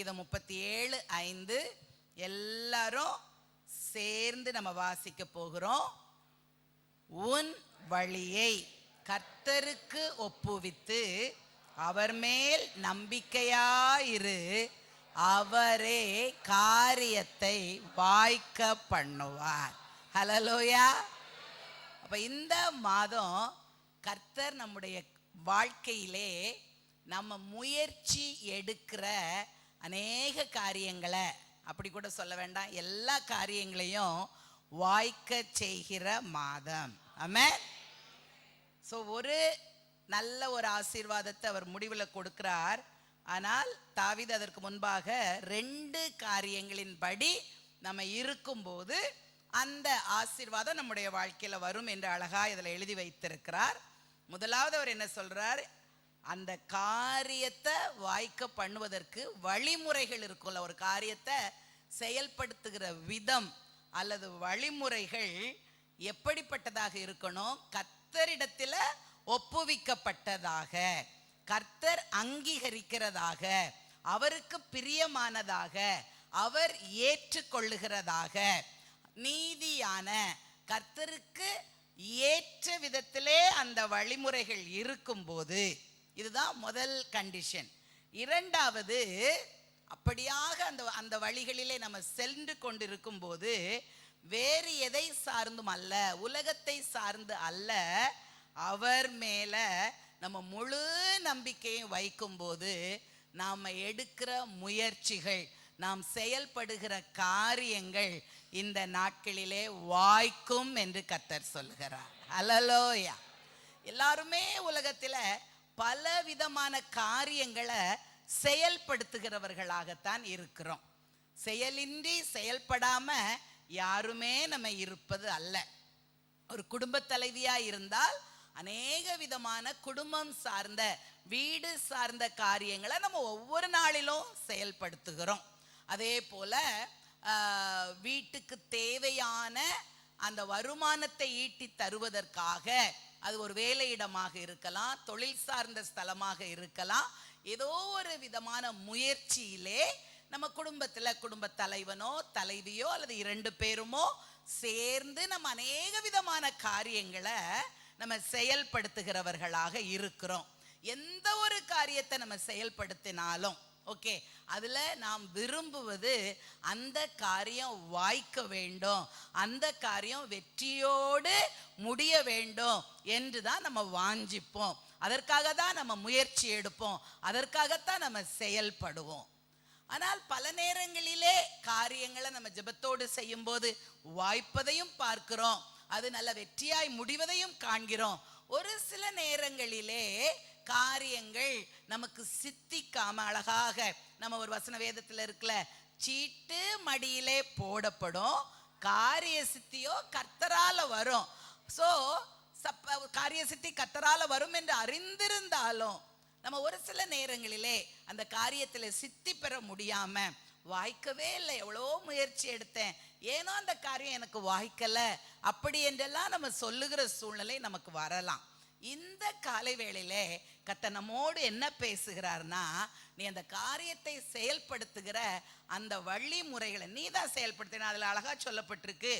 சங்கீதம் முப்பத்தி ஏழு ஐந்து. எல்லாரும் சேர்ந்து நம்ம வாசிக்க போகிறோம். உன் வழியை கர்த்தருக்கு ஒப்புவித்து அவர் மேல் நம்பிக்கையாயிரு. அவரே காரியத்தை வாய்க்க பண்ணுவார். ஹலலோயா அப்ப இந்த மாதம் கர்த்தர் நம்முடைய வாழ்க்கையிலே நம்ம முயற்சி எடுக்கிற அநேக காரியங்களை அப்படி கூட சொல்ல வேண்டாம் எல்லா காரியங்களையும் வாய்க்க செய்கிற மாதம். ஆமே ஸோ ஒரு நல்ல ஒரு ஆசீர்வாதத்தை அவர் முடிவில் கொடுக்கிறார். ஆனால் தாவித அதற்கு முன்பாக ரெண்டு காரியங்களின்படி நம்ம இருக்கும்போது அந்த ஆசீர்வாதம் நம்முடைய வாழ்க்கையில் வரும் என்று அழகா இதில் எழுதி வைத்திருக்கிறார். முதலாவது அவர் என்ன சொல்றார்? அந்த காரியத்தை வாய்க்க பண்ணுவதற்கு வழிமுறைகள் இருக்கும்ல. ஒரு காரியத்தை செயல்படுத்துகிற விதம் அல்லது வழிமுறைகள் எப்படிப்பட்டதாக இருக்கணும் கர்த்தரிடத்துல ஒப்புவிக்கப்பட்டதாக கர்த்தர் அங்கீகரிக்கிறதாக அவருக்கு பிரியமானதாக அவர் ஏற்றுக்கொள்ளுகிறதாக நீதியான கர்த்தருக்கு ஏற்ற விதத்திலே அந்த வழிமுறைகள் இருக்கும்போது இதுதான் முதல் கண்டிஷன் இரண்டாவது அப்படியாக அந்த அந்த வழிகளிலே நம்ம சென்று கொண்டிருக்கும் போது வேறு எதை சார்ந்தும் அல்ல உலகத்தை சார்ந்து அல்ல அவர் மேல நம்ம முழு நம்பிக்கையும் வைக்கும்போது நாம் எடுக்கிற முயற்சிகள் நாம் செயல்படுகிற காரியங்கள் இந்த நாட்களிலே வாய்க்கும் என்று கத்தர் சொல்கிறார் அலலோயா. எல்லாருமே உலகத்துல பல விதமான காரியங்களை செயல்படுத்துகிறவர்களாகத்தான் இருக்கிறோம். செயலின்றி செயல்படாம யாருமே நம்ம இருப்பது அல்ல. ஒரு குடும்ப தலைவியா இருந்தால் அநேக விதமான குடும்பம் சார்ந்த வீடு சார்ந்த காரியங்களை நம்ம ஒவ்வொரு நாளிலும் செயல்படுத்துகிறோம். அதே போல ஆஹ், வீட்டுக்கு தேவையான அந்த வருமானத்தை ஈட்டி தருவதற்காக அது ஒரு வேலையிடமாக இருக்கலாம் தொழில் சார்ந்த ஸ்தலமாக இருக்கலாம். ஏதோ ஒரு விதமான முயற்சியிலே நம்ம குடும்பத்தில் குடும்ப தலைவனோ தலைவியோ அல்லது இரண்டு பேருமோ சேர்ந்து நம்ம அநேக விதமான காரியங்களை நம்ம செயல்படுத்துகிறவர்களாக இருக்கிறோம். எந்த ஒரு காரியத்தை நம்ம செயல்படுத்தினாலும் ஓகே. அதுல நாம் விரும்புவது அந்த காரியம் வாய்க்க வேண்டும். அந்த காரியம் வெற்றியோடு முடிய வேண்டும் என்று தான் நம்ம வாஞ்சிப்போம். அதற்காக தான் நம்ம முயற்சி எடுப்போம். அதற்காகத்தான் நம்ம செயல்படுவோம். ஆனால் பல நேரங்களிலே காரியங்களை நம்ம ஜெபத்தோடு செய்யும்போது வாய்ப்பதையும் பார்க்கிறோம். அது நல்ல வெற்றியாய் முடிவதையும் காண்கிறோம். ஒரு சில நேரங்களிலே காரியங்கள் நமக்கு சித்திக்காம அழகாக நம்ம ஒரு வசன வேதத்தில் இருக்கல சீட்டு மடியிலே போடப்படும் காரிய சித்தியோ கர்த்தரால வரும். ஸோ சப்ப காரிய சித்தி கர்த்தரால வரும் என்று அறிந்திருந்தாலும் நம்ம ஒரு சில நேரங்களிலே அந்த காரியத்தில் சித்தி பெற முடியாம வாய்க்கவே இல்லை. எவ்வளோ முயற்சி எடுத்தேன். ஏனோ அந்த காரியம் எனக்கு வாய்க்கலை. அப்படி என்றெல்லாம் நம்ம சொல்லுகிற சூழ்நிலை நமக்கு வரலாம். இந்த காலை வேளையில கத்த நம்மோடு என்ன பேசுகிறார்னா நீ அந்த காரியத்தை செயல்படுத்துகிற அந்த வழிமுறைகளை நீ தான் செயல்படுத்தின. அதில் அழகா சொல்லப்பட்டிருக்கு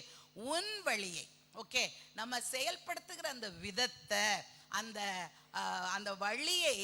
உன் வழியை. ஓகே நம்ம செயல்படுத்துகிற அந்த விதத்தை அந்த அந்த வழியை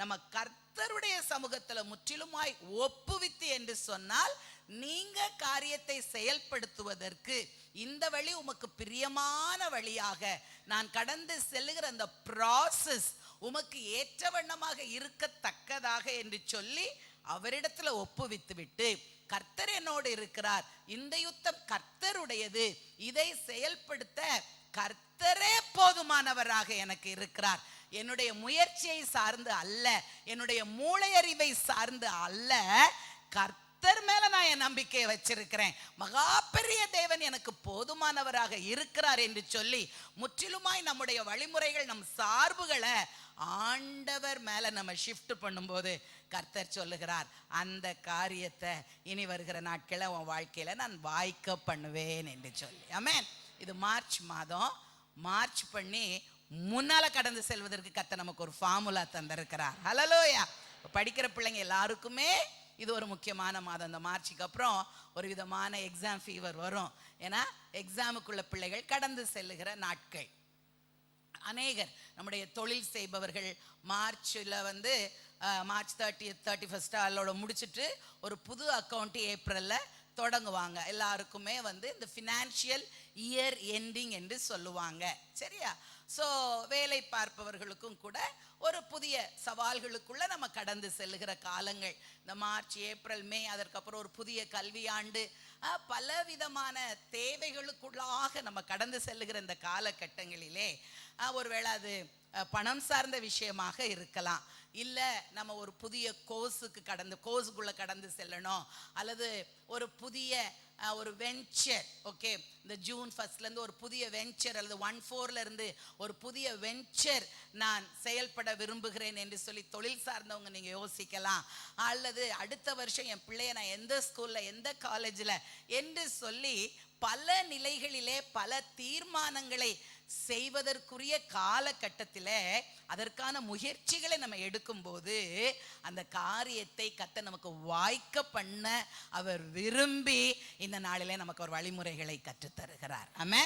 நம்ம கர்த்தருடைய சமூகத்துல முற்றிலுமாய் ஒப்புவித்து என்று சொன்னால் நீங்க காரியத்தை செயல்படுத்துவதற்கு இந்த வழி உமக்கு பிரியமான வழியாக நான் கடந்து செல்லுகிற அந்த ப்ராசஸ் உமக்கு ஏற்ற வண்ணமாக இருக்கத்தக்கதாக என்று சொல்லி அவரிடத்துல ஒப்புவித்து விட்டு கர்த்தர் என்னோடு இருக்கிறார். இந்த யுத்தம் கர்த்தருடையது. இதை செயல்படுத்த கர்த்தரே போதுமானவராக எனக்கு இருக்கிறார். என்னுடைய முயற்சியை சார்ந்து அல்ல என்னுடைய மூளையறிவை சார்ந்து அல்ல கர்த்த கர்த்தர் மேல நான் என் நம்பிக்கையை வச்சிருக்கிறேன். மகா பெரிய தேவன் எனக்கு போதுமானவராக இருக்கிறார் என்று சொல்லி முற்றிலுமாய் நம்முடைய வழிமுறைகள் நம் சார்புகளை ஆண்டவர் மேல நம்ம ஷிஃப்ட் பண்ணும்போது கர்த்தர் சொல்லுகிறார் அந்த காரியத்தை இனி வருகிற நாட்களை உன் வாழ்க்கையில நான் வாய்க்க பண்ணுவேன் என்று சொல்லி. ஆமேன் இது மார்ச் மாதம். மார்ச் பண்ணி முன்னால கடந்து செல்வதற்கு கத்த நமக்கு ஒரு ஃபார்முலா தந்திருக்கிறார். ஹலலோயா படிக்கிற பிள்ளைங்க எல்லாருக்குமே இது ஒரு முக்கியமான மாதம். இந்த மார்ச்சுக்கு அப்புறம் ஒரு விதமான எக்ஸாம் ஃபீவர் வரும். ஏன்னா எக்ஸாமுக்குள்ள பிள்ளைகள் கடந்து செல்லுகிற நாட்கள். அநேகர் நம்முடைய தொழில் செய்பவர்கள் மார்ச்சில் வந்து மார்ச் தேர்ட்டி தேர்ட்டி ஃபஸ்ட்டு அதோட முடிச்சுட்டு ஒரு புது அக்கௌண்ட்டு ஏப்ரலில் தொடங்குவாங்க. எல்லாருக்குமே வந்து இந்த ஃபினான்ஷியல் இயர் எண்டிங் என்று சொல்லுவாங்க. சரியா? ஸோ வேலை பார்ப்பவர்களுக்கும் கூட ஒரு புதிய சவால்களுக்குள்ள நம்ம கடந்து செல்லுகிற காலங்கள். இந்த மார்ச் ஏப்ரல் மே அதற்கப்புறம் ஒரு புதிய கல்வியாண்டு. பலவிதமான தேவைகளுக்குள்ளாக நம்ம கடந்து செல்லுகிற இந்த காலகட்டங்களிலே ஒருவேளை அது பணம் சார்ந்த விஷயமாக இருக்கலாம். இல்லை நம்ம ஒரு புதிய கோர்ஸுக்கு கடந்து கோர்ஸுக்குள்ளே கடந்து செல்லணும். அல்லது ஒரு புதிய ஒரு வெஞ்சர் ஓகே இந்த ஜூன் ஃபஸ்ட்லேருந்து ஒரு புதிய வெஞ்சர் அல்லது ஒன் ஃபோர்லேருந்து ஒரு புதிய வெஞ்சர் நான் செயல்பட விரும்புகிறேன் என்று சொல்லி தொழில் சார்ந்தவங்க நீங்கள் யோசிக்கலாம். அல்லது அடுத்த வருஷம் என் பிள்ளைய நான் எந்த ஸ்கூலில் எந்த காலேஜில் என்று சொல்லி பல நிலைகளிலே பல தீர்மானங்களை செய்வதற்குரிய காலகட்டத்தில் அதற்கான முயற்சிகளை நம்ம எடுக்கும்போது அந்த காரியத்தை கத்த நமக்கு வாய்க்க பண்ண அவர் விரும்பி இந்த நாளிலே நமக்கு ஒரு வழிமுறைகளை கற்றுத்தருகிறார். ஆம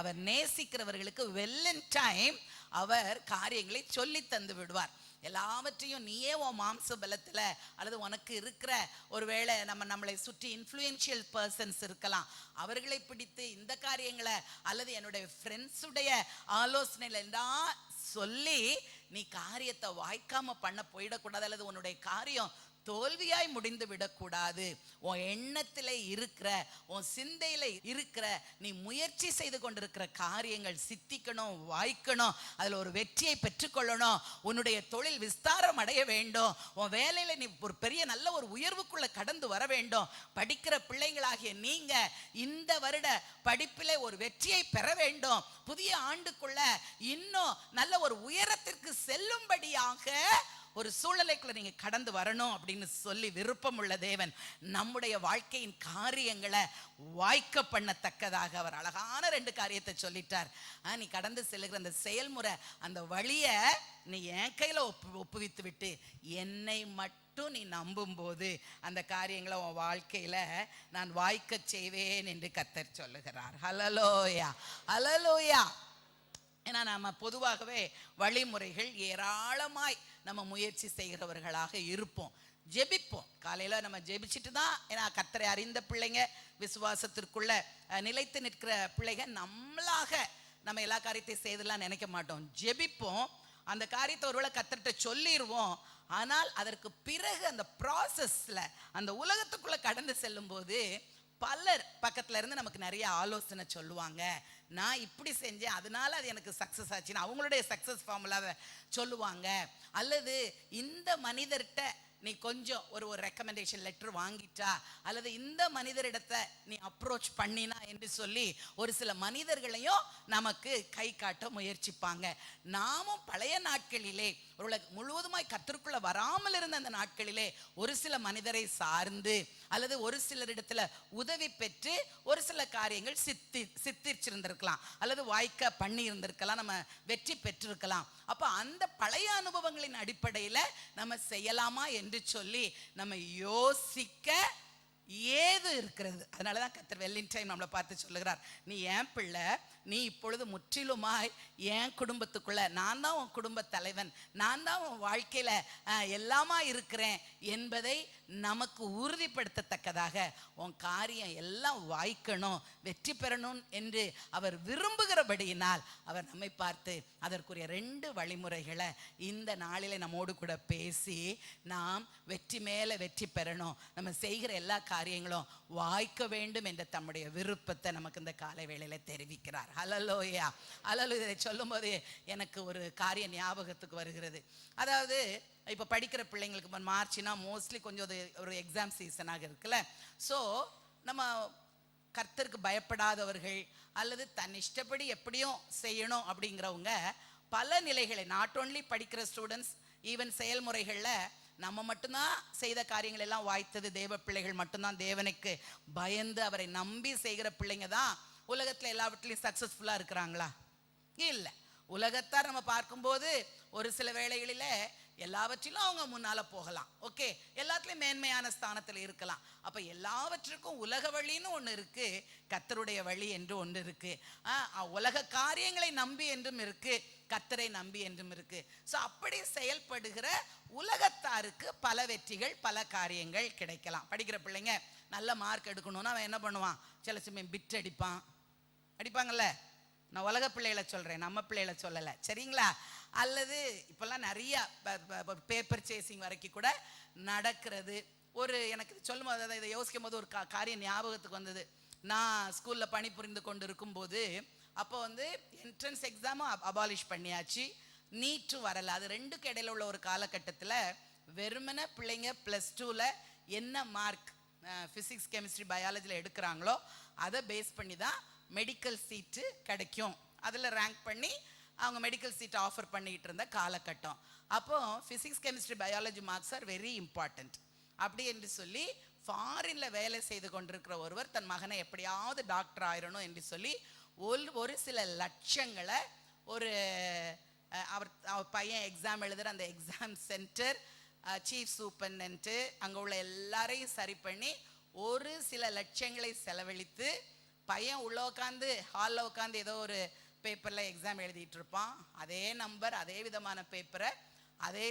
அவர் நேசிக்கிறவர்களுக்கு வெல் இன் டைம் அவர் காரியங்களை சொல்லி தந்து விடுவார். எல்லாவற்றையும் நீயே உன் மாம்ச பலத்தில் அல்லது உனக்கு இருக்கிற ஒருவேளை நம்ம நம்மளை சுற்றி இன்ஃப்ளூயன்ஷியல் பர்சன்ஸ் இருக்கலாம். அவர்களை பிடித்து இந்த காரியங்களை அல்லது என்னுடைய ஃப்ரெண்ட்ஸுடைய ஆலோசனையில் எல்லாம் சொல்லி நீ காரியத்தை வாய்க்காம பண்ண போயிடக்கூடாது அல்லது உன்னுடைய காரியம் தோல்வியாய் முடிந்து விடக்கூடாது. உன் எண்ணத்தில் இருக்கிற உன் சிந்தையில் இருக்கிற நீ முயற்சி செய்து கொண்டிருக்கிற காரியங்கள் சித்திக்கணும் வாய்க்கணும் அதில் ஒரு வெற்றியை பெற்றுக்கொள்ளணும் உன்னுடைய தொழில் விஸ்தாரம் அடைய வேண்டும் உன் வேலையில் நீ ஒரு பெரிய நல்ல ஒரு உயர்வுக்குள்ள கடந்து வர வேண்டும் படிக்கிற பிள்ளைங்களாகிய நீங்க இந்த வருட படிப்பில் ஒரு வெற்றியை பெற வேண்டும் புதிய ஆண்டுக்குள்ள இன்னும் நல்ல ஒரு உயரத்திற்கு செல்லும்படியாக ஒரு சூழ்நிலைக்குள்ள நீங்க கடந்து வரணும் அப்படின்னு சொல்லி விருப்பம் உள்ள தேவன் நம்முடைய வாழ்க்கையின் காரியங்களை வாய்க்க பண்ணத்தக்கதாக அவர் அழகான ரெண்டு காரியத்தை சொல்லிட்டார். ஆ, நீ கடந்து செல்லுகிற அந்த செயல்முறை அந்த வழியை நீ என் கையில ஒப்பு ஒப்புவித்து விட்டு என்னை மட்டும் நீ நம்பும் போது அந்த காரியங்களை உன் வாழ்க்கையில நான் வாய்க்க செய்வேன் என்று கத்தர் சொல்லுகிறார். ஹலலோயா ஹலலோயா ஏன்னா நாம் பொதுவாகவே வழிமுறைகள் ஏராளமாய் நம்ம முயற்சி செய்கிறவர்களாக இருப்போம். ஜெபிப்போம். காலையில் நம்ம ஜெபிச்சுட்டு தான் ஏன்னா கத்தரை அறிந்த பிள்ளைங்க விசுவாசத்திற்குள்ள நிலைத்து நிற்கிற பிள்ளைங்க நம்மளாக நம்ம எல்லா காரியத்தையும் செய்துலாம் நினைக்க மாட்டோம். ஜெபிப்போம். அந்த காரியத்தை ஒருவேளை கத்தர்கிட்ட சொல்லிடுவோம் ஆனால் அதற்கு பிறகு அந்த ப்ராசஸில் அந்த உலகத்துக்குள்ளே கடந்து செல்லும்போது பலர் பக்கத்தில் இருந்து நமக்கு நிறைய ஆலோசனை சொல்லுவாங்க. நான் இப்படி செஞ்சேன் அதனால அது எனக்கு சக்ஸஸ் ஆச்சுன்னு அவங்களுடைய சக்ஸஸ் ஃபார்முலாவை சொல்லுவாங்க. அல்லது இந்த மனிதர்கிட்ட நீ கொஞ்சம் ஒரு ஒரு ரெக்கமெண்டேஷன் லெட்டர் வாங்கிட்டா அல்லது இந்த மனிதரிடத்தை நீ அப்ரோச் பண்ணினா என்று சொல்லி ஒரு சில மனிதர்களையும் நமக்கு கை காட்ட முயற்சிப்பாங்க. நாமும் பழைய நாட்களிலே அவர்களை முழுவதுமாய் கத்திற்குள்ள வராமல் இருந்த அந்த நாட்களிலே ஒரு சில மனிதரை சார்ந்து அல்லது ஒரு சிலரிடத்துல உதவி பெற்று ஒரு சில காரியங்கள் சித்தி சித்திச்சிருந்திருக்கலாம் அல்லது வாய்க்க பண்ணி இருந்திருக்கலாம் நம்ம வெற்றி பெற்றிருக்கலாம். அப்ப அந்த பழைய அனுபவங்களின் அடிப்படையில நம்ம செய்யலாமா என்று சொல்லி நம்ம யோசிக்க ஏது இருக்கிறது? அதனால தான் கத்தர் வெள்ளின் டைம் நம்மளை பார்த்து சொல்லுகிறார். நீ ஏன் பிள்ளை? நீ இப்பொழுது முற்றிலுமாய் என் குடும்பத்துக்குள்ள நான் தான் உன் குடும்ப தலைவன் நான் தான் உன் வாழ்க்கையில எல்லாமா இருக்கிறேன் என்பதை நமக்கு உறுதிப்படுத்தத்தக்கதாக உன் காரியம் எல்லாம் வாய்க்கணும் வெற்றி பெறணும் என்று அவர் விரும்புகிறபடியினால் அவர் நம்மை பார்த்து அதற்குரிய ரெண்டு வழிமுறைகளை இந்த நாளிலே நம்மோடு கூட பேசி நாம் வெற்றி மேலே வெற்றி பெறணும். நம்ம செய்கிற எல்லா காரியங்களும் வாய்க்க வேண்டும் என்ற தம்முடைய விருப்பத்தை நமக்கு இந்த காலை வேளையில தெரிவிக்கிறார். ஹலலோயா அலலு இதை சொல்லும்போது எனக்கு ஒரு காரியம் ஞாபகத்துக்கு வருகிறது. அதாவது இப்போ படிக்கிற பிள்ளைங்களுக்கு இப்போ மார்ச்னா மோஸ்ட்லி கொஞ்சம் அது ஒரு எக்ஸாம் சீசனாக இருக்குல்ல. ஸோ நம்ம கர்த்தருக்கு பயப்படாதவர்கள் அல்லது தன் இஷ்டப்படி எப்படியும் செய்யணும் அப்படிங்கிறவங்க பல நிலைகளை நாட் ஓன்லி படிக்கிற ஸ்டூடெண்ட்ஸ் ஈவன் செயல்முறைகளில் நம்ம மட்டும்தான் செய்த காரியங்கள் எல்லாம் வாய்த்தது. தேவ பிள்ளைகள் மட்டும்தான் தேவனுக்கு பயந்து அவரை நம்பி செய்கிற பிள்ளைங்க தான் உலகத்தில் எல்லாவற்றிலையும் சக்ஸஸ்ஃபுல்லாக இருக்கிறாங்களா? இல்லை. உலகத்தார் நம்ம பார்க்கும்போது ஒரு சில வேளைகளில் எல்லாவற்றிலும் அவங்க முன்னால போகலாம். ஓகே எல்லாத்துலயும் மேன்மையான ஸ்தானத்துல இருக்கலாம். அப்போ எல்லாவற்றுக்கும் உலக வழின்னு ஒன்று இருக்கு. கத்தருடைய வழி என்று ஒன்று இருக்கு. உலக காரியங்களை நம்பி என்றும் இருக்கு. கத்தரை நம்பி என்றும் இருக்கு. ஸோ அப்படி செயல்படுகிற உலகத்தாருக்கு பல வெற்றிகள் பல காரியங்கள் கிடைக்கலாம். படிக்கிற பிள்ளைங்க நல்ல மார்க் எடுக்கணும்னா அவன் என்ன பண்ணுவான்? சில சமயம் பிட் அடிப்பான். அடிப்பாங்கல்ல நான் உலக பிள்ளைகளை சொல்கிறேன் நம்ம பிள்ளைகளை சொல்லலை. சரிங்களா? அல்லது இப்போல்லாம் நிறைய பேப்பர் சேசிங் வரைக்கும் கூட நடக்கிறது. ஒரு எனக்கு சொல்லும் போது இதை யோசிக்கும் போது ஒரு கா- காரியம் ஞாபகத்துக்கு வந்தது. நான் ஸ்கூலில் பணிபுரிந்து கொண்டு இருக்கும்போது அப்போ வந்து என்ட்ரன்ஸ் எக்ஸாமும் அபாலிஷ் பண்ணியாச்சு. நீட்டும் வரலை. அது ரெண்டுக்கு இடையில உள்ள ஒரு காலகட்டத்தில் வெறுமனே பிள்ளைங்க ப்ளஸ் டூவில் என்ன மார்க் ஃபிசிக்ஸ் கெமிஸ்ட்ரி பயாலஜியில் எடுக்கிறாங்களோ அதை பேஸ் பண்ணி தான் மெடிக்கல் சீட்டு கிடைக்கும். அதில் ரேங்க் பண்ணி அவங்க மெடிக்கல் சீட்டை ஆஃபர் பண்ணிக்கிட்டு இருந்த காலகட்டம். அப்போ physics chemistry biology marks are very important அப்படி என்று சொல்லி ஃபாரினில் வேலை செய்து கொண்டிருக்கிற ஒருவர் தன் மகனை எப்படியாவது டாக்டர் ஆயிரணும் என்று சொல்லி ஒரு ஒரு சில லட்சங்களை ஒரு அவர் அவர் பையன் எக்ஸாம் எழுதுகிற அந்த எக்ஸாம் சென்டர் சீஃப் சூப்பர்டென்ட்டு அங்கே உள்ள எல்லாரையும் சரி பண்ணி ஒரு சில லட்சங்களை செலவழித்து பையன் உள்ளே உட்காந்து ஹாலில் உட்காந்து ஏதோ ஒரு பேப்பரில் எக்ஸாம் எழுதிட்டு இருப்பான் அதே நம்பர் அதே விதமான பேப்பரை அதே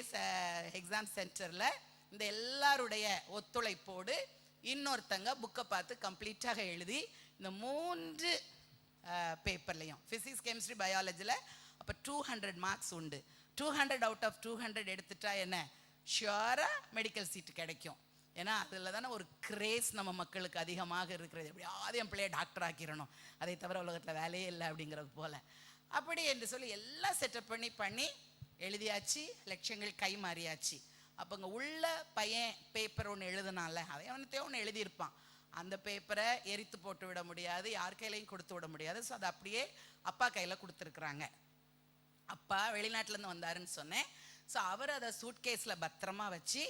எக்ஸாம் சென்டரில் இந்த எல்லாருடைய ஒத்துழைப்போடு இன்னொருத்தங்க புக்கை பார்த்து கம்ப்ளீட்டாக எழுதி இந்த மூன்று பேப்பர்லையும் ஃபிசிக்ஸ் கெமிஸ்ட்ரி பயாலஜியில் அப்போ டூ ஹண்ட்ரட் மார்க்ஸ் உண்டு. Two hundred out of two hundred எடுத்துட்டா என்ன? ஷியோராக மெடிக்கல் சீட்டு கிடைக்கும். ஏன்னா அதில் தானே ஒரு கிரேஸ் நம்ம மக்களுக்கு அதிகமாக இருக்கிறது. எப்படியாவது என் பிள்ளைய டாக்டர் ஆக்கிடணும். அதை தவிர உலகத்தில் வேலையே இல்லை அப்படிங்கிறது போல். அப்படி என்று சொல்லி எல்லாம் செட்டப் பண்ணி பண்ணி எழுதியாச்சு. லட்சங்கள் கை மாறியாச்சு. அப்போ இங்கே உள்ள பையன் பேப்பர் ஒன்று எழுதுனால அதை அவனத்தையோ ஒன்று எழுதியிருப்பான். அந்த பேப்பரை எரித்து போட்டு விட முடியாது. யார் கையிலையும் கொடுத்து விட முடியாது. ஸோ அதை அப்படியே அப்பா கையில் கொடுத்துருக்குறாங்க. அப்பா வெளிநாட்டிலேருந்து வந்தாருன்னு சொன்னேன். ஸோ அவர் அதை சூட்கேஸில் பத்திரமா வச்சு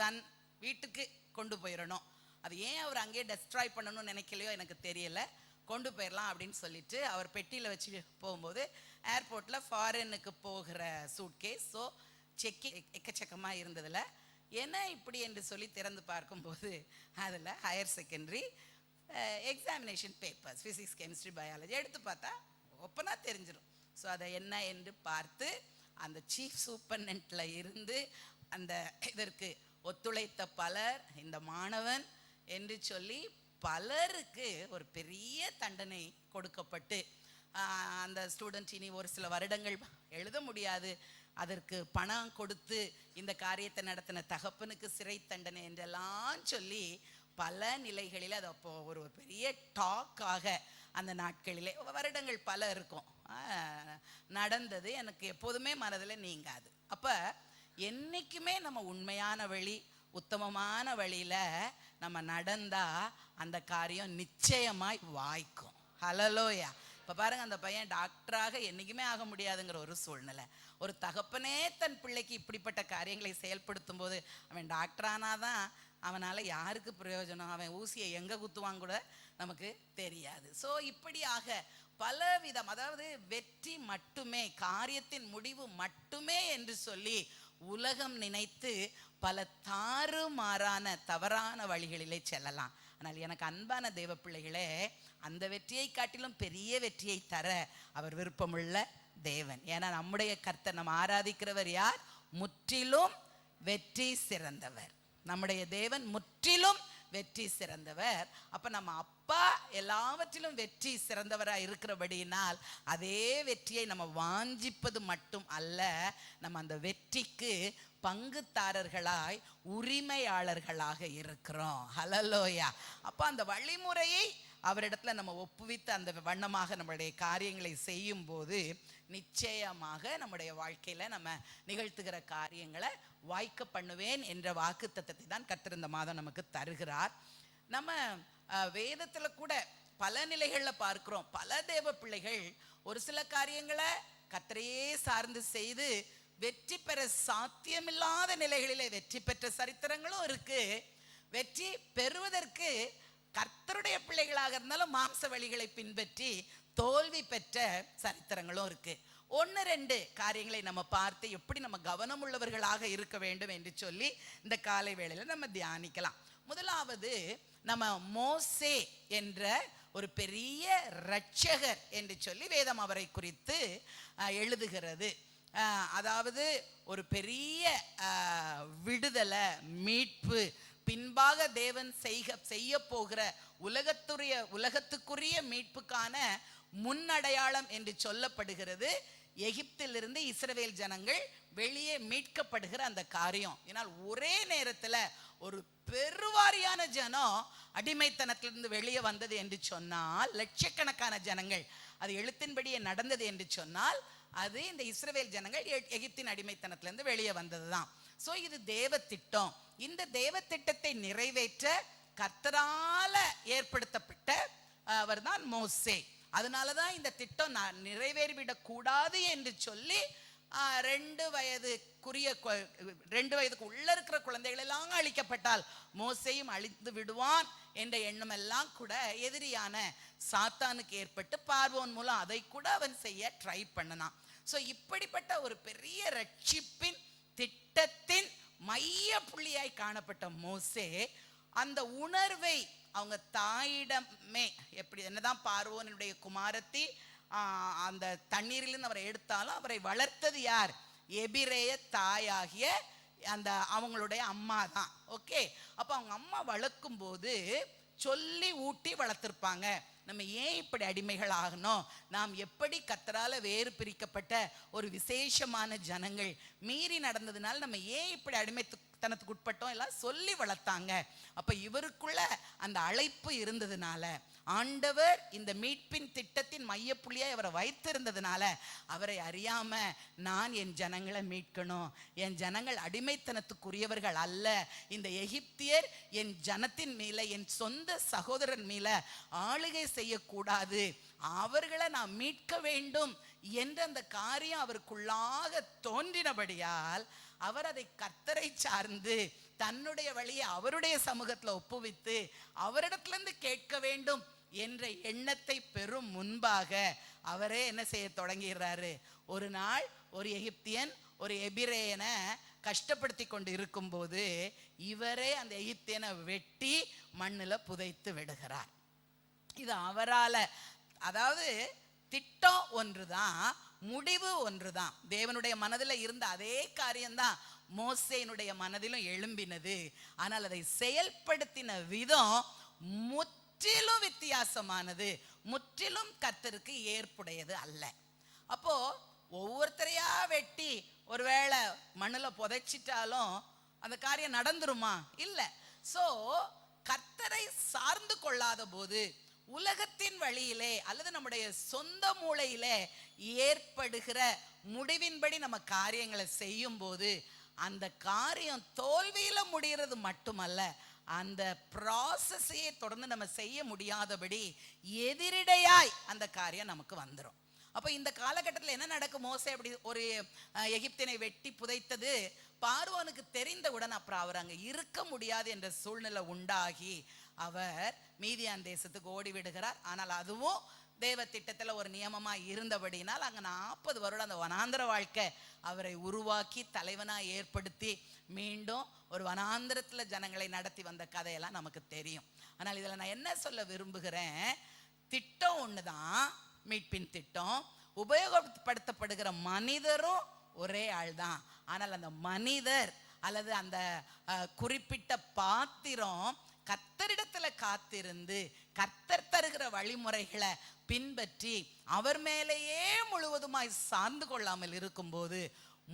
தன் வீட்டுக்கு கொண்டு போயிடணும் அது ஏன் அவர் அங்கேயே டெஸ்ட்ராய் பண்ணணும்னு நினைக்கலையோ எனக்கு தெரியல. கொண்டு போயிடலாம் அப்படின்னு சொல்லிட்டு அவர் பெட்டியில் வச்சு போகும்போது ஏர்போர்ட்டில் ஃபாரினுக்கு போகிற சூட்கேஸ் ஸோ செக்கி எக்கச்சக்கமாக இருந்ததில். என்ன இப்படி என்று சொல்லி திறந்து பார்க்கும்போது அதில் higher secondary examination papers physics chemistry biology எடுத்து பார்த்தா ஒப்பனாக தெரிஞ்சிடும் ஸோ அதை என்ன என்று பார்த்து அந்த சீஃப் சூப்பர்னெண்ட்ல இருந்து அந்த இதற்கு ஒத்துழைத்த பலர் இந்த மாணவன் என்று சொல்லி பலருக்கு ஒரு பெரிய தண்டனை கொடுக்கப்பட்டு அந்த ஸ்டூடெண்ட் இனி ஒரு சில வருடங்கள் எழுத முடியாது. அதற்கு பணம் கொடுத்து இந்த காரியத்தை நடத்தின தகப்பனுக்கு சிறை தண்டனை என்றெல்லாம் சொல்லி பல நிலைகளில் அது அப்போ ஒரு பெரிய டாக்காக அந்த நாட்களிலே வருடங்கள் பல இருக்கும். நடந்தது எனக்கு எப்போதுமே மனதில் நீங்காது. அப்போ என்னைக்குமே நம்ம உண்மையான வழி உத்தமமான வழியில நம்ம நடந்தால் அந்த காரியம் நிச்சயமாய் வாய்க்கும். ஹலலோயா இப்போ பாருங்க அந்த பையன் டாக்டராக என்னைக்குமே ஆக முடியாதுங்கிற ஒரு சூழ்நிலை. ஒரு தகப்பனே தன் பிள்ளைக்கு இப்படிப்பட்ட காரியங்களை செயல்படுத்தும் போது அவன் டாக்டர் அவனால் யாருக்கு பிரயோஜனம்? அவன் ஊசியை எங்கே குத்துவான் கூட நமக்கு தெரியாது. ஸோ இப்படியாக பலவிதம் அதாவது வெற்றி மட்டுமே காரியத்தின் முடிவு மட்டுமே என்று சொல்லி உலகம் நினைத்து பல தாறுமாறான தவறான வழிகளிலே செல்லலாம். ஆனால் எனக்கு அன்பான தேவ பிள்ளைகளே அந்த வெற்றியை காட்டிலும் பெரிய வெற்றியை தர அவர் விருப்பமுள்ள தேவன். ஏன்னா நம்முடைய கர்த்தர் நம்ம ஆராதிக்கிறவர் யார்? முற்றிலும் வெற்றி சிறந்தவர். நம்முடைய தேவன் முற்றிலும் வெற்றி சிறந்தவர். அப்போ நம்ம அப்பா எல்லாவற்றிலும் வெற்றி சிறந்தவரா இருக்கிறபடியினால் அதே வெற்றியை நம்ம வாஞ்சிப்பது மட்டும் அல்ல நம்ம அந்த வெற்றிக்கு பங்குதாரர்களாய் உரிமையாளர்களாக இருக்கிறோம். ஹலலோயா அப்ப அந்த வழிமுறையை அவரிடத்துல நம்ம ஒப்புவித்து அந்த வண்ணமாக நம்மளுடைய காரியங்களை செய்யும் போது நிச்சயமாக நம்முடைய வாழ்க்கையில நம்ம நிகழ்த்துகிற காரியங்களை வாய்க்க பண்ணுவேன் என்ற வாக்கு தத்தத்தை தான் கத்திருந்த மாதம் நமக்கு தருகிறார். நம்ம வேதத்தில் வேதத்துல கூட பல நிலைகளில் பார்க்கிறோம். பல தேவ பிள்ளைகள் ஒரு சில காரியங்களை கர்த்தரையே சார்ந்து செய்து வெற்றி பெற சாத்தியமில்லாத நிலைகளிலே வெற்றி பெற்ற சரித்திரங்களும் இருக்கு. வெற்றி பெறுவதற்கு கர்த்தருடைய பிள்ளைகளாக இருந்தாலும் மாம்ச வழிகளை பின்பற்றி தோல்வி பெற்ற சரித்திரங்களும் இருக்கு. ஒன்று ரெண்டு காரியங்களை நம்ம பார்த்து எப்படி நம்ம கவனம் உள்ளவர்களாக இருக்க வேண்டும் என்று சொல்லி இந்த காலை வேளையில் நம்ம தியானிக்கலாம். முதலாவது நம்ம மோசே என்ற ஒரு பெரிய ரட்சகர் என்று சொல்லி வேதம் அவரை குறித்து எழுதுகிறது. அதாவது ஒரு பெரிய விடுதலை மீட்பு பின்பாக தேவன் செய்க செய்ய போகிற உலகத்துடைய உலகத்துக்குரிய மீட்புக்கான முன்னடையாளம் என்று சொல்லப்படுகிறது. எகிப்திலிருந்து இஸ்ரவேல் ஜனங்கள் வெளியே மீட்கப்படுகிற அந்த காரியம். ஏனால் ஒரே நேரத்தில் ஒரு பெருவாரியான ஜனம் அடிமைத்தனத்திலிருந்து வெளியே வந்தது என்று சொன்னால் லட்சக்கணக்கான ஜனங்கள் அது எழுத்தின்படியே நடந்தது என்று சொன்னால் அது இந்த இஸ்ரவேல் ஜனங்கள் எ- எகிப்தின் அடிமைத்தனத்திலிருந்து வெளியே வந்தது தான் ஸோ இது தேவ திட்டம். இந்த தேவ திட்டத்தை நிறைவேற்ற கர்த்தரால ஏற்படுத்தப்பட்ட அவர்தான் மோசே. அதனாலதான் இந்த திட்டம் நான் நிறைவேறிவிடக் கூடாது என்று சொல்லி ரெண்டு வயதுக்குரிய ரெண்டு வயதுக்கு உள்ள இருக்கிற குழந்தைகள் எல்லாம் அழிக்கப்பட்டால் மோசையும் அழிந்து விடுவான் என்ற எண்ணம் எல்லாம் கூட எதிரியான சாத்தானுக்கு ஏற்பட்டு பார்வோன் மூலம் அதை கூட அவன் செய்ய ட்ரை பண்ணனான் சோ இப்படிப்பட்ட ஒரு பெரிய ரட்சிப்பின் திட்டத்தின் மைய புள்ளியாய் காணப்பட்ட மோசே அந்த உணர்வை அவங்க தாயிடமே எப்படி என்னதான் பார்வோனுடைய குமாரத்தி அந்த தண்ணீரிலிருந்து அவரை எடுத்தாலும் அவரை வளர்த்தது யார்? எபிரேய தாயாகிய அந்த அவங்களுடைய அம்மா தான். ஓகே? அப்போ அவங்க அம்மா வளர்க்கும் போது சொல்லி ஊட்டி வளர்த்துருப்பாங்க. நம்ம ஏன் இப்படி அடிமைகள் ஆகணும்? நாம் எப்படி கத்தரால வேறு பிரிக்கப்பட்ட ஒரு விசேஷமான ஜனங்கள் மீறி நடந்ததுனால நம்ம ஏன் இப்படி அடிமைத்து பட்டணத்துக்கு உட்பட்டோம் எல்லாம் சொல்லி வளர்த்தாங்க. அப்போ இவருக்குள்ள அந்த அழைப்பு இருந்ததுனால ஆண்டவர் இந்த மீட்பின் திட்டத்தின் மையப்புள்ளியாய் அவரை வைத்திருந்ததுனால அவரை அறியாம நான் என் ஜனங்களை மீட்கணும். என் ஜனங்கள் அடிமைத்தனத்துக்குரியவர்கள் அல்ல. இந்த எகிப்தியர் என் ஜனத்தின் மேல என் சொந்த சகோதரன் மேல ஆளுகை செய்யக்கூடாது. அவர்களை நான் மீட்க வேண்டும் என்ற அந்த காரியம் அவருக்குள்ளாக தோன்றினபடியால் அவர் அதை கர்த்தரை சார்ந்து தன்னுடைய வழியை அவருடைய சமூகத்துல ஒப்புவித்து அவரிடத்துலேருந்து கேட்க வேண்டும் என்ற எண்ணத்தை பெறும் முன்பாக அவரே என்ன செய்ய தொடங்குகிறாரு? ஒரு நாள் ஒரு எகிப்தியன் ஒரு எபிரேயனை கஷ்டப்படுத்தி கொண்டு இருக்கும்போது இவரே அந்த எகிப்தியனை வெட்டி மண்ணுல புதைத்து விடுகிறார். இது அவரால அதாவது திட்டம் ஒன்றுதான் முடிவு ஒன்றுதான். தேவனுடைய மனதில் இருந்த அதே காரியம்தான் மோசேனுடைய மனதிலும் எழும்பினது. ஆனால் அதை செயல்படுத்தின விதம் முற்றிலும் வித்தியாசமானது. முற்றிலும் கத்தருக்கு ஏற்புடையது அல்ல. அப்போ ஒவ்வொருத்தரையா வெட்டி ஒருவேளை மண்ணில் புதைச்சிட்டாலும் அந்த காரியம் நடந்துருமா? இல்லை. ஸோ கர்த்தரை சார்ந்து கொள்ளாத போது உலகத்தின் வழியிலே அல்லது நம்முடைய சொந்த மூளையிலே ஏற்படுகிற முடிவின்படி நம்ம காரியங்களை செய்யும் போது அந்த காரியம் தோல்வியில முடிகிறது மட்டுமல்ல அந்த ப்ராசஸையே தொடர்ந்து நம்ம செய்ய முடியாதபடி எதிரிடையாய் அந்த காரியம் நமக்கு வந்துடும் அப்போ இந்த காலகட்டத்தில் என்ன நடக்கும்? மோசை அப்படி ஒரு எகிப்தினை வெட்டி புதைத்தது. பார்வானுக்கு தெரிந்தவுடன் அப்புறம் அவர் அங்கே இருக்க முடியாது என்ற சூழ்நிலை உண்டாகி அவர் மீதியான் தேசத்துக்கு ஓடி விடுகிறார். ஆனால் அதுவும் தேவ திட்டத்தில் ஒரு நியமமாக இருந்தபடினால் அங்கே நாற்பது வருடம் அந்த வனாந்திர வாழ்க்கை அவரை உருவாக்கி தலைவனாக ஏற்படுத்தி மீண்டும் ஒரு வனாந்திரத்தில் ஜனங்களை நடத்தி வந்த கதையெல்லாம் நமக்கு தெரியும். ஆனால் இதில் நான் என்ன சொல்ல விரும்புகிறேன்? திட்டம் ஒன்று தான் மீட்பின் திட்டம். உபயோகப்படுத்தப்படுகிற மனிதரும் ஒரே ஆள் தான் ஆனால் அந்த மனிதர் அல்லது அந்த குறிப்பிட்ட பாத்திரம் கர்த்தரிடத்துல காத்திருந்து கர்த்தர் தருகிற வழிமுறைகளை பின்பற்றி அவர் மேலேயே முழுவதுமாய் சார்ந்து கொள்ளாமல் இருக்கும்போது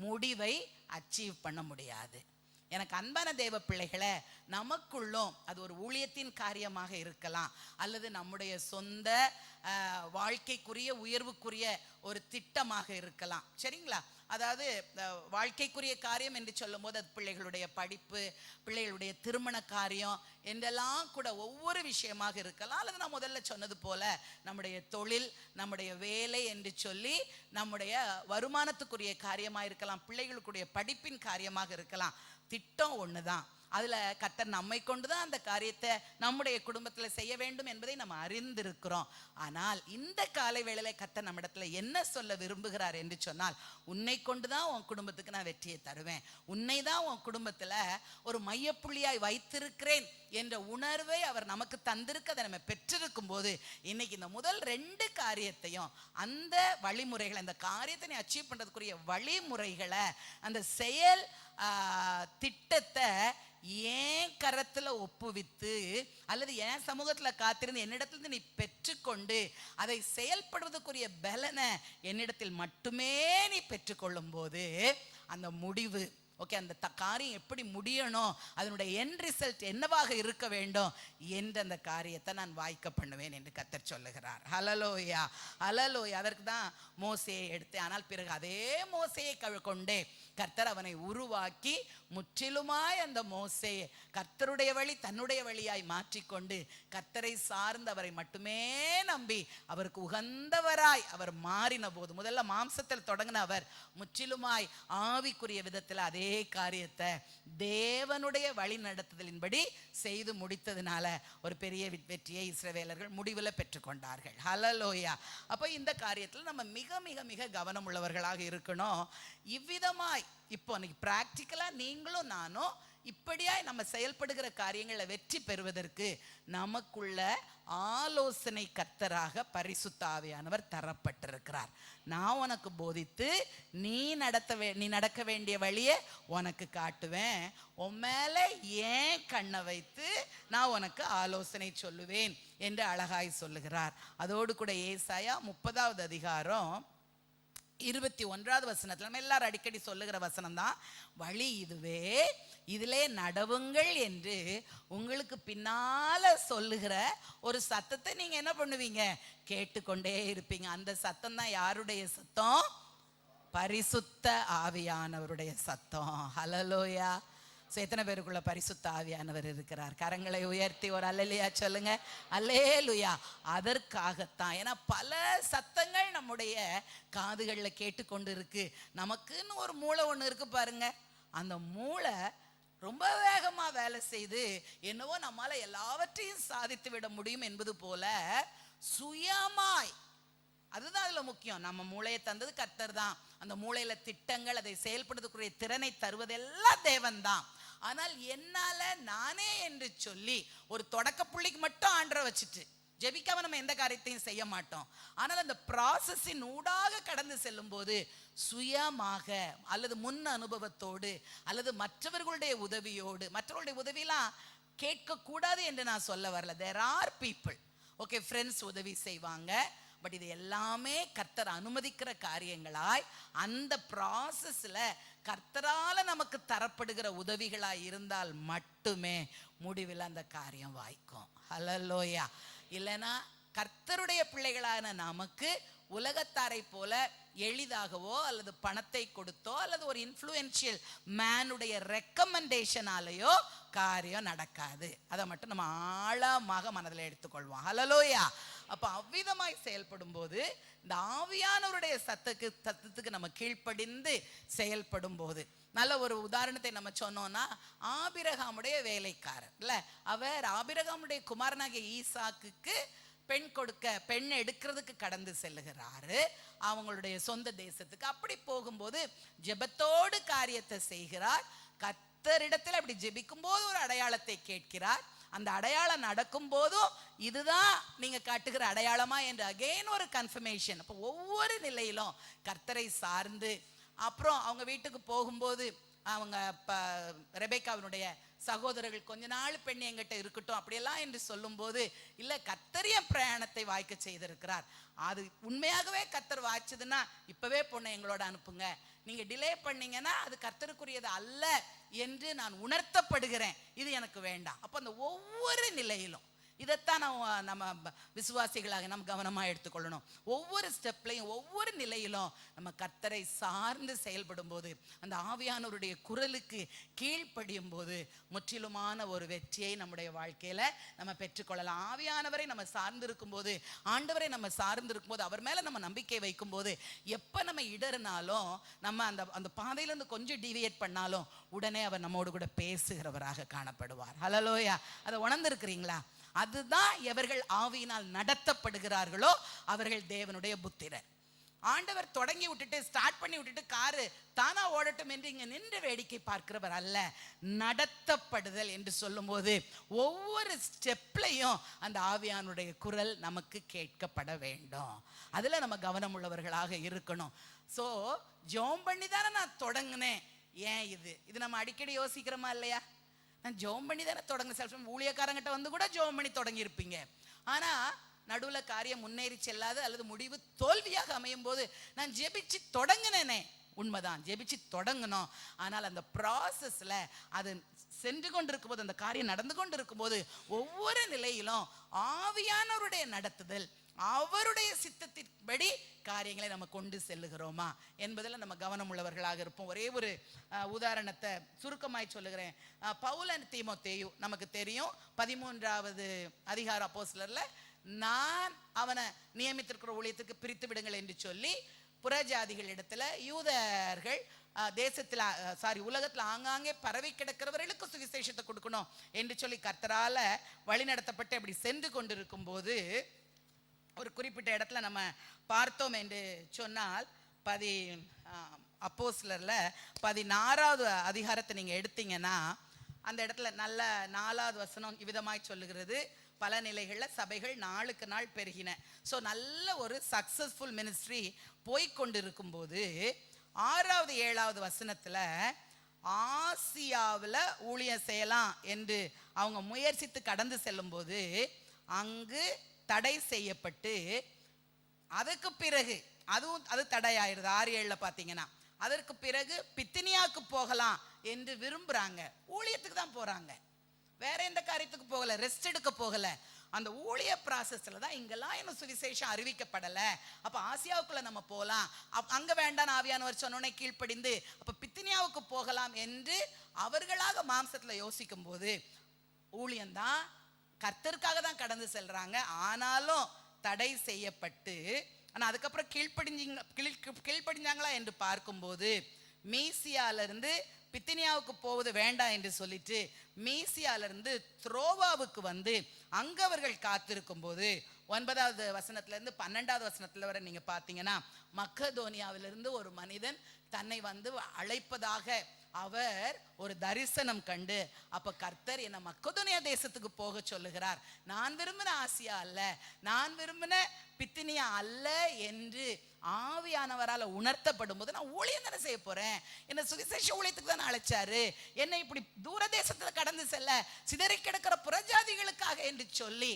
முடிவை அச்சீவ் பண்ண முடியாது. எனக்கு அன்பான தேவ பிள்ளைகளை நமக்குள்ளும் அது ஒரு ஊழியத்தின் காரியமாக இருக்கலாம். அல்லது நம்முடைய சொந்த வாழ்க்கைக்குரிய உயர்வுக்குரிய ஒரு திட்டமாக இருக்கலாம். சரிங்களா? அதாவது வாழ்க்கைக்குரிய காரியம் என்று சொல்லும் போது அது பிள்ளைகளுடைய படிப்பு பிள்ளைகளுடைய திருமண காரியம் என்றெல்லாம் கூட ஒவ்வொரு விஷயமாக இருக்கலாம். அல்லது நான் முதல்ல சொன்னது போல நம்முடைய தொழில் நம்முடைய வேலை என்று சொல்லி நம்முடைய வருமானத்துக்குரிய காரியமாக இருக்கலாம் பிள்ளைகளுக்குரிய படிப்பின் காரியமாக இருக்கலாம். திட்டம் ஒண்ணுதான். அதுல கத்தர் நம்மை கொண்டுதான் அந்த காரியத்தை நம்முடைய குடும்பத்துல செய்ய வேண்டும் என்பதை நம்ம அறிந்திருக்கிறோம். ஆனால் இந்த காலை வேளையில கத்தர் நம்மிடத்துல என்ன சொல்ல விரும்புகிறார் என்று சொன்னால் உன்னை கொண்டுதான் உன் குடும்பத்துக்கு நான் வெற்றியை தருவேன். உன்னை தான் உன் குடும்பத்துல ஒரு மையப்புள்ளியாய் வைத்திருக்கிறேன். என்ற உணர்வை அவர் நமக்கு தந்திருக்க அதை நம்ம பெற்றிருக்கும் போது இன்னைக்கு இந்த முதல் ரெண்டு காரியத்தையும் அந்த வழிமுறைகளை அந்த காரியத்தை நீ அச்சீவ் பண்ணுறதுக்குரிய வழிமுறைகளை அந்த செயல் திட்டத்தை ஏன் கரத்தில் ஒப்புவித்து அல்லது என் சமூகத்தில் காத்திருந்து என்னிடத்துல நீ பெற்றுக்கொண்டு அதை செயல்படுவதற்குரிய பலனை என்னிடத்தில் மட்டுமே நீ பெற்றுக்கொள்ளும் போது அந்த முடிவு ஓகே அந்த த காரியம் எப்படி முடியணும்? அதனுடைய என் ரிசல்ட் என்னவாக இருக்க வேண்டும்? என்ற அந்த காரியத்தை நான் வாய்க்க பண்ணுவேன் என்று கத்தர் சொல்லுகிறார். ஹலலோயா ஹலலோயா அதற்கு தான் மோசையை எடுத்து ஆனால் பிறகு அதே மோசையை கொண்டே கர்த்தர் அவனை உருவாக்கி முற்றிலுமாய் அந்த மோசையை கர்த்தருடைய வழி தன்னுடைய வழியாய் மாற்றிக்கொண்டு கர்த்தரை சார்ந்து அவரை மட்டுமே நம்பி அவருக்கு உகந்தவராய் அவர் மாறின போது முதல்ல மாம்சத்தில் தொடங்கின அவர் முற்றிலுமாய் ஆவிக்குரிய விதத்தில் அதே காரியத்தை தேவனுடைய வழி நடத்துதலின்படி செய்து முடித்ததுனால ஒரு பெரிய வெற்றியை இஸ்ரவேலர்கள் முடிவில் பெற்றுக்கொண்டார்கள். ஹலலோயா அப்போ இந்த காரியத்தில் நம்ம மிக மிக மிக கவனம் உள்ளவர்களாக இருக்கணும். இவ்விதமாய் இப்போ இன்னைக்கு ப்ராக்டிக்கலாக நீங்களும் நானும் இப்படியாய் நம்ம செயல்படுகிற காரியங்களை வெற்றி பெறுவதற்கு நமக்குள்ள ஆலோசனை கர்த்தராக பரிசுத்தாவியானவர் தரப்பட்டிருக்கிறார். நான் உனக்கு போதித்து நீ நடத்த வே நீ நடக்க வேண்டிய வழியை உனக்கு காட்டுவேன். உன் மேலே ஏன் கண்ணை வைத்து நான் உனக்கு ஆலோசனை சொல்லுவேன் என்று அழகாய் சொல்லுகிறார். அதோடு கூட ஏசாயா முப்பதாவது அதிகாரம் இருபத்தி ஒன்றாவது வசனத்தில் நம்ம எல்லாரும் அடிக்கடி சொல்லுகிற வசனம் தான் வழி இதுவே இதிலே நடவுங்கள் என்று உங்களுக்கு பின்னால சொல்லுகிற ஒரு சத்தத்தை நீங்க என்ன பண்ணுவீங்க? கேட்டுக்கொண்டே இருப்பீங்க. அந்த சத்தம் தான் யாருடைய சத்தம்? பரிசுத்த ஆவியானவருடைய சத்தம். ஹலலோயா ஸோ எத்தனை பேருக்குள்ள பரிசுத்த ஆவியானவர் இருக்கிறார்? கரங்களை உயர்த்தி ஒரு அல்லையா சொல்லுங்க. அல்லேலுயா. அதற்காகத்தான். ஏன்னா பல சத்தங்கள் நம்முடைய காதுகளில் கேட்டுக்கொண்டு இருக்கு நமக்குன்னு ஒரு மூளை ஒன்று இருக்கு பாருங்க. அந்த மூளை ரொம்ப வேகமா வேலை செய்து என்னவோ நம்மால எல்லாவற்றையும் சாதித்து விட முடியும் என்பது போல சுயமாய். அதுதான் அதுல முக்கியம். நம்ம மூளையை தந்தது கர்த்தர் தான். அந்த மூளையில திட்டங்கள் அதை செயல்படுத்தக்கூடிய திறனை தருவதெல்லாம் தேவன் தான். ஆனால் என்னால நானே என்று சொல்லி ஒரு தொடக்க புள்ளிக்கு மட்டும் ஆண்டரை வச்சுட்டு ஜெபிக்காம நம்ம எந்த காரியத்தையும் செய்ய மாட்டோம். ஆனால் அந்த ப்ராசஸின் ஊடாக கடந்து செல்லும் போது சுயமாக அல்லது முன் அனுபவத்தோடு அல்லது மற்றவர்களுடைய உதவியோடு மற்றவர்களுடைய உதவியெல்லாம் கேட்கக்கூடாது என்று நான் சொல்ல வரல. There are people okay friends உதவி செய்வாங்க. பட் இது எல்லாமே கர்த்தர் அனுமதிக்கிற காரியங்களாய் அந்த ப்ராசஸில் கர்த்தரால நமக்கு தரப்படுகிற உதவிகளாக இருந்தால் மட்டுமே முடிவில் அந்த காரியம் வாய்க்கும். ஹலலோயா இல்லைன்னா கர்த்தருடைய பிள்ளைகளான நமக்கு உலகத்தாரை போல எளிதாகவோ அல்லது பணத்தை கொடுத்தோ அல்லது ஒரு இன்ஃப்ளூயன்ஷியல் மேனுடைய ரெக்கமெண்டேஷனாலேயோ காரியம் நடக்காது. அதை மட்டும் நம்ம ஆழமாக மனதில் எடுத்துக்கொள்வோம். ஹலலோயா அப்போ அவ்விதமாய் செயல்படும் போது இந்த ஆவியானவருடைய சத்துக்கு சத்தத்துக்கு நம்ம கீழ்ப்படிந்து செயல்படும் போது நல்ல ஒரு உதாரணத்தை நம்ம சொன்னோம்னா ஆபிரகாமுடைய வேலைக்காரர். இல்லை அவர் ஆபிரகாமுடைய குமாரனாகிய ஈசாக்குக்கு பெண் கொடுக்க பெண் எடுக்கிறதுக்கு கடந்து செல்லுகிறாரு. அவங்களுடைய சொந்த தேசத்துக்கு. அப்படி போகும்போது ஜெபத்தோடு காரியத்தை செய்கிறார். கத்தரிடத்தில் அப்படி ஜெபிக்கும் போது ஒரு அடையாளத்தை கேட்கிறார். அந்த அடையாளம் நடக்கும் போதும் இதுதான் நீங்க காட்டுகிற அடையாளமா என்று அகைன் ஒரு கன்ஃபர்மேஷன் அப்போ ஒவ்வொரு நிலையிலும் கர்த்தரை சார்ந்து அப்புறம் அவங்க வீட்டுக்கு போகும்போது அவங்க ப ரெபேக்காவினுடைய சகோதரர்கள் கொஞ்ச நாள் பெண் எங்கிட்ட இருக்கட்டும் அப்படியெல்லாம் என்று சொல்லும்போது இல்லை கத்தரிய பிரயாணத்தை வாய்க்க செய்திருக்கிறார். அது உண்மையாகவே கத்தர் வாய்ச்சதுன்னா இப்போவே பொண்ணை எங்களோட அனுப்புங்க. நீங்கள் டிலே பண்ணீங்கன்னா அது கர்த்தருக்குரியது அல்ல. என்று நான் உணர்த்தப்படுகிறேன். இது எனக்கு வேண்டாம். அப்போ அந்த ஒவ்வொரு நிலையிலும் இதைத்தான் நம்ம நம்ம விசுவாசிகளாக நம்ம கவனமாக எடுத்துக்கொள்ளணும். ஒவ்வொரு ஸ்டெப்லையும் ஒவ்வொரு நிலையிலும் நம்ம கர்த்தரை சார்ந்து செயல்படும் போது அந்த ஆவியானவருடைய குரலுக்கு கீழ்ப்படியும் போது முற்றிலுமான ஒரு வெற்றியை நம்முடைய வாழ்க்கையில நம்ம பெற்றுக்கொள்ளலாம். ஆவியானவரை நம்ம சார்ந்து இருக்கும்போது ஆண்டவரை நம்ம சார்ந்து இருக்கும்போது அவர் மேலே நம்ம நம்பிக்கை வைக்கும்போது எப்போ நம்ம இடறினாலும் நம்ம அந்த அந்த பாதையிலேருந்து கொஞ்சம் டிவியேட் பண்ணாலும் உடனே அவர் நம்மோடு கூட பேசுகிறவராக காணப்படுவார். ஹலலோயா அதை உணர்ந்துருக்குறீங்களா? அதுதான் எவர்கள் ஆவியினால் நடத்தப்படுகிறார்களோ அவர்கள் தேவனுடைய புத்திரர். ஆண்டவர் தொடங்கி விட்டுட்டு ஸ்டார்ட் பண்ணி விட்டுட்டு காரு தானா ஓடட்டும் என்று இங்க நின்று வேடிக்கை பார்க்கிறவர் அல்ல. நடத்தப்படுதல் என்று சொல்லும்போது ஒவ்வொரு ஸ்டெப்லையும் அந்த ஆவியானுடைய குரல் நமக்கு கேட்கப்பட வேண்டும். அதுல நம்ம கவனம் உள்ளவர்களாக இருக்கணும். சோ ஜோம் பண்ணி தானே நான் தொடங்கினேன். ஏன் இது? இது நம்ம அடிக்கடி யோசிக்கிறோமா இல்லையா? நான் ஜோம் பண்ணி தானே தொடங்க சில ஊழியக்காரங்கிட்ட வந்து கூட ஜோம் பண்ணி தொடங்கியிருப்பீங்க. ஆனால் நடுவில் காரியம் முன்னேறி செல்லாது அல்லது முடிவு தோல்வியாக அமையும் போது நான் ஜெபிச்சு தொடங்கினேனே. உண்மைதான் ஜெபிச்சு தொடங்கணும் ஆனால் அந்த ப்ராசஸில் அது சென்று கொண்டிருக்கும் போது அந்த காரியம் நடந்து கொண்டு இருக்கும்போது ஒவ்வொரு நிலையிலும் ஆவியானவருடைய நடத்துதல் அவருடைய சித்தத்தின்படி காரியங்களை நம்ம கொண்டு செல்லுகிறோமா என்பதில் நம்ம கவனம் உள்ளவர்களாக இருப்போம். ஒரே ஒரு உதாரணத்தை சுருக்கமாய் சொல்லுகிறேன். அஹ், பவுலன் தீமோத்தேயு நமக்கு தெரியும். பதிமூன்றாவது அதிகார அப்போஸ்லரில் நான் அவனை நியமித்திருக்கிற ஊழியத்துக்கு பிரித்து விடுங்கள் என்று சொல்லி புறஜாதிகள் இடத்துல யூதர்கள் தேசத்தில் சாரி உலகத்தில் ஆங்காங்கே பரவி கிடக்கிறவர்களுக்கு சுவிசேஷத்தை கொடுக்கணும் என்று சொல்லி கர்த்தரால் வழிநடத்தப்பட்டு அப்படி சென்று கொண்டிருக்கும் போது ஒரு குறிப்பிட்ட இடத்துல நம்ம பார்த்தோம் என்று சொன்னால் பதி அப்போஸ்லரில் பதினாறாவது அதிகாரத்தை நீங்கள் எடுத்தீங்கன்னா அந்த இடத்துல நல்ல நாலாவது வசனம் இவ்விதமாய் சொல்லுகிறது. பல நிலைகளில் சபைகள் நாளுக்கு நாள் பெருகின. ஸோ நல்ல ஒரு சக்ஸஸ்ஃபுல் மினிஸ்ட்ரி போய்க்கொண்டிருக்கும் போது ஆறாவது ஏழாவது வசனத்தில் ஆசியாவில் ஊழியம் செய்யலாம் என்று அவங்க முயற்சித்து கடந்து செல்லும்போது அங்கு தடை செய்யப்பட்டு அதுக்கு பிறகு அதுவும் அது தடையாயிருது ஆறு ஏழில் பார்த்தீங்கன்னா அதற்கு பிறகு பித்தினியாவுக்கு போகலாம் என்று விரும்புகிறாங்க ஊழியத்துக்கு தான் போகிறாங்க வேற எந்த காரியத்துக்கு போகல? ரெஸ்ட் எடுக்க போகல. அந்த ஊழிய ப்ராசஸ்ல தான் இங்கெல்லாம் இன்னும் சுவிசேஷம் அறிவிக்கப்படலை. அப்போ ஆசியாவுக்குள்ள நம்ம போகலாம் அப்- அங்கே வேண்டாம் ஆவியானவர் சொன்னோன்னே கீழ்ப்படிந்து அப்போ பித்தினியாவுக்கு போகலாம் என்று அவர்களாக மாம்சத்துல யோசிக்கும் போது ஊழியம்தான் கர்த்தருக்காக தான் கடந்து செல்றாங்க. ஆனாலும் தடை செய்யப்பட்டு ஆனால் அதுக்கப்புறம் கீழ்ப்படிஞ்சிங்க கீழ் கீழ்ப்படிஞ்சாங்களா என்று பார்க்கும்போது மீசியால இருந்து பித்தினியாவுக்கு போவது வேண்டாம் என்று சொல்லிட்டு மீசியால இருந்து த்ரோவாவுக்கு வந்து அங்கே அவர்கள் காத்திருக்கும் போது ஒன்பதாவது வசனத்துலேருந்து பன்னெண்டாவது வசனத்தில் வர நீங்கள் பார்த்தீங்கன்னா மக்கதோனியாவிலிருந்து ஒரு மனிதன் தன்னை வந்து அழைப்பதாக அவர் ஒரு தரிசனம் கண்டு அப்ப கர்த்தர் என்னை மக்கதுனிய தேசத்துக்கு போக சொல்லுகிறார். நான் விரும்பின ஆசியா அல்ல நான் விரும்பின பித்தினியா அல்ல என்று ஆவியானவரால உணர்த்தப்படும் போது நான் ஊழியம் தானே செய்ய போறேன். என்ன சுவிசேஷ ஊழியத்துக்கு தானே அழைச்சாரு. என்னை இப்படி தூர தேசத்துல கடந்து செல்ல சிதறி கிடக்கிற புறஜாதிகளுக்காக என்று சொல்லி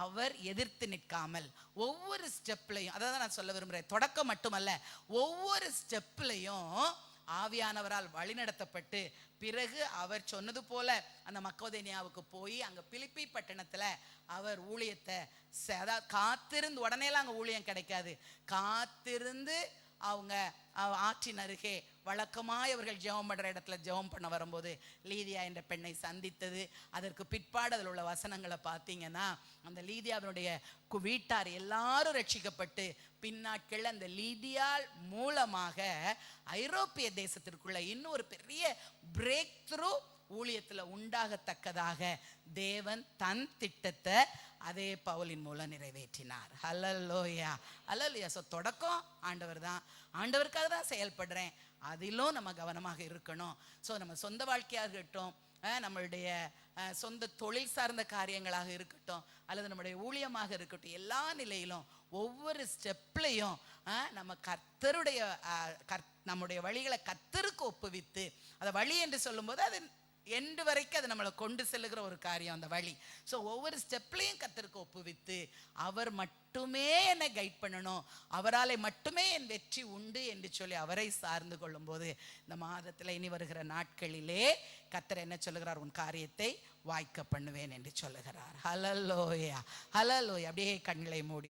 அவர் எதிர்த்து நிற்காமல் ஒவ்வொரு ஸ்டெப்லையும் அதான் நான் சொல்ல விரும்புறேன் தொடக்கம் மட்டுமல்ல ஒவ்வொரு ஸ்டெப்லையும் ஆவியானவரால் வழிநடத்தப்பட்டு பிறகு அவர் சொன்னது போல அந்த மக்கோதேனியாவுக்கு போய் அங்க பிலிப்பி பட்டணத்தில் அவர் ஊழியத்தை அதாவது காத்திருந்து உடனேலாம் அங்க ஊழியம் கிடைக்காது. காத்திருந்து அவங்க ஆற்றின் அருகே வழக்கமாய் அவர்கள் ஜெபம் பண்ற இடத்துல ஜெபம் பண்ண வரும்போது லீதியா என்ற பெண்ணை சந்தித்தது. அதற்கு பிற்பாடு அதில் உள்ள வசனங்களை பார்த்தீங்கன்னா அந்த லீதியாவினுடைய கு- வீட்டார் எல்லாரும் ரட்சிக்கப்பட்டு பின்னாட்கள் அந்த லீதியால் மூலமாக ஐரோப்பிய தேசத்திற்குள்ள இன்னொரு பெரிய பிரேக் த்ரூ ஊழியத்தில் உண்டாகத்தக்கதாக தேவன் தன் திட்டத்தை அதே பவுலின் மூலம் நிறைவேற்றினார். ஹலல்லோயா ஹலல்லோயா ஸோ தொடக்கம் ஆண்டவர் தான். ஆண்டவருக்காக தான் செயல்படுறேன். அதிலும் நம்ம கவனமாக இருக்கணும். ஸோ நம்ம சொந்த வாழ்க்கையாக இருக்கட்டும் நம்மளுடைய சொந்த தொழில் சார்ந்த காரியங்களாக இருக்கட்டும் அல்லது நம்முடைய ஊழியமாக இருக்கட்டும் எல்லா நிலையிலும் ஒவ்வொரு ஸ்டெப்லையும் நம்ம கர்த்தருடைய கர் நம்முடைய வழிகளை கர்த்தருக்கு ஒப்புவித்து அதை வழி என்று சொல்லும்போது அது எண்டு வரைக்கும் அது நம்மளை கொண்டு செல்லுகிற ஒரு காரியம் அந்த வழி. ஸோ ஒவ்வொரு ஸ்டெப்லையும் கத்தருக்கு ஒப்புவித்து அவர் மட்டுமே என்னை கைட் பண்ணணும் அவராலே மட்டுமே என் வெற்றி உண்டு என்று சொல்லி அவரை சார்ந்து கொள்ளும்போது இந்த மாதத்தில் இனி வருகிற நாட்களிலே கத்தர் என்ன சொல்லுகிறார்? உன் காரியத்தை வாய்க்க பண்ணுவேன் என்று சொல்லுகிறார். ஹலலோயா ஹலலோயா அப்படியே கண்களை மூடி.